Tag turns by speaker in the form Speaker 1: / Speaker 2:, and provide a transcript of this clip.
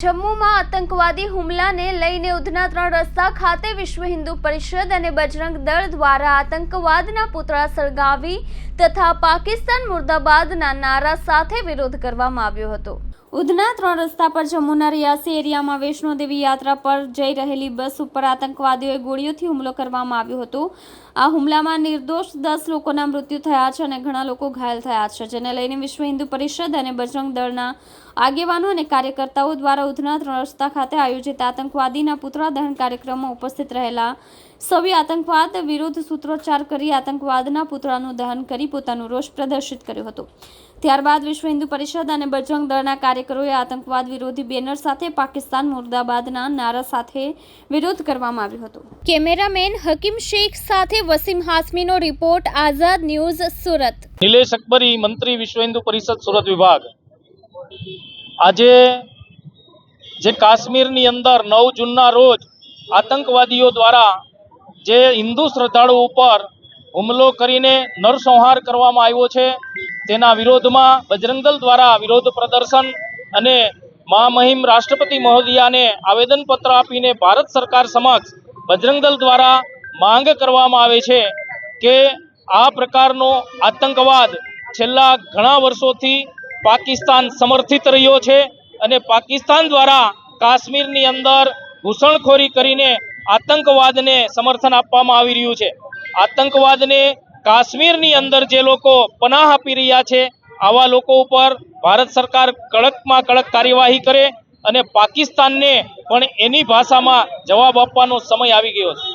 Speaker 1: જમ્મુમાં આતંકવાદી હુમલાને લઈને ઉધના ત્રણ રસ્તા ખાતે વિશ્વ હિન્દુ પરિષદ અને બજરંગ દળ દ્વારા આતંકવાદના પુતળા સળગાવી તથા પાકિસ્તાન મુર્દાબાદના નારા સાથે વિરોધ કરવામાં આવ્યો હતો. ઉધના ત્રણ રસ્તા પર જમ્મુના રિયાસી એરિયામાં વૈષ્ણોદેવી યાત્રા પર જઈ રહેલી બસ ઉપર આતંકવાદીઓએ ગોળીઓથી હુમલો કરવામાં આવ્યો હતો. આ હુમલામાં નિર્દોષ દસ લોકોના મૃત્યુ થયા છે અને ઘણા લોકો ઘાયલ થયા છે, જેને લઈને વિશ્વ હિન્દુ પરિષદ અને બજરંગ દળના આગેવાનો અને કાર્યકર્તાઓ દ્વારા ઉધના ત્રણ રસ્તા ખાતે આયોજિત આતંકવાદીના પુતળા દહન કાર્યક્રમમાં ઉપસ્થિત રહેલા સભ્ય આતંકવાદ વિરુદ્ધ સૂત્રોચ્ચાર કરી આતંકવાદના પુતળાનું દહન કરી પોતાનું રોષ પ્રદર્શિત કર્યો હતો. ત્યારબાદ વિશ્વ હિન્દુ પરિષદ અને બજરંગ દળના કાર્યકરોએ આતંકવાદ વિરોધી બેનર સાથે પાકિસ્તાન મુર્દાબાદના નારા સાથે વિરોધ કરવામાં આવ્યો હતો. કેમેરામેન હકીમ શેખ સાથે વસીમ હાસમીનો રિપોર્ટ આઝાદ ન્યૂઝ સુરત.
Speaker 2: નિલેશ અકબરી મંત્રી વિશ્વ હિન્દુ પરિષદ સુરત વિભાગ. આજે જે કાશ્મીરની અંદર નવ જૂનના રોજ આતંકવાદીઓ દ્વારા જે હિન્દુ શ્રદ્ધાળુ ઉપર હુમલો કરીને નરસંહાર કરવામાં આવ્યો છે તેના વિરોધમાં બજરંગદલ દ્વારા વિરોધ પ્રદર્શન અને મહામહિમ રાષ્ટ્રપતિ મહોદયાને આવેદનપત્ર આપીને ભારત સરકાર સમક્ષ બજરંગદલ દ્વારા માંગ કરવામાં આવે છે કે આ પ્રકારનો આતંકવાદ છેલ્લા ઘણા વર્ષોથી પાકિસ્તાન સમર્થિત રહ્યો છે અને પાકિસ્તાન દ્વારા કાશ્મીરની અંદર ઘૂસણખોરી કરીને આતંકવાદને સમર્થન આપવામાં આવી રહ્યું છે. આતંકવાદને કાશ્મીરની અંદર જે લોકો પનાહ આપી રહ્યા છે, આવા લોકો ઉપર ભારત સરકાર કડકમાં કડક કાર્યવાહી કરે અને પાકિસ્તાનને પણ એની ભાષામાં જવાબ આપવાનો સમય આવી ગયો છે.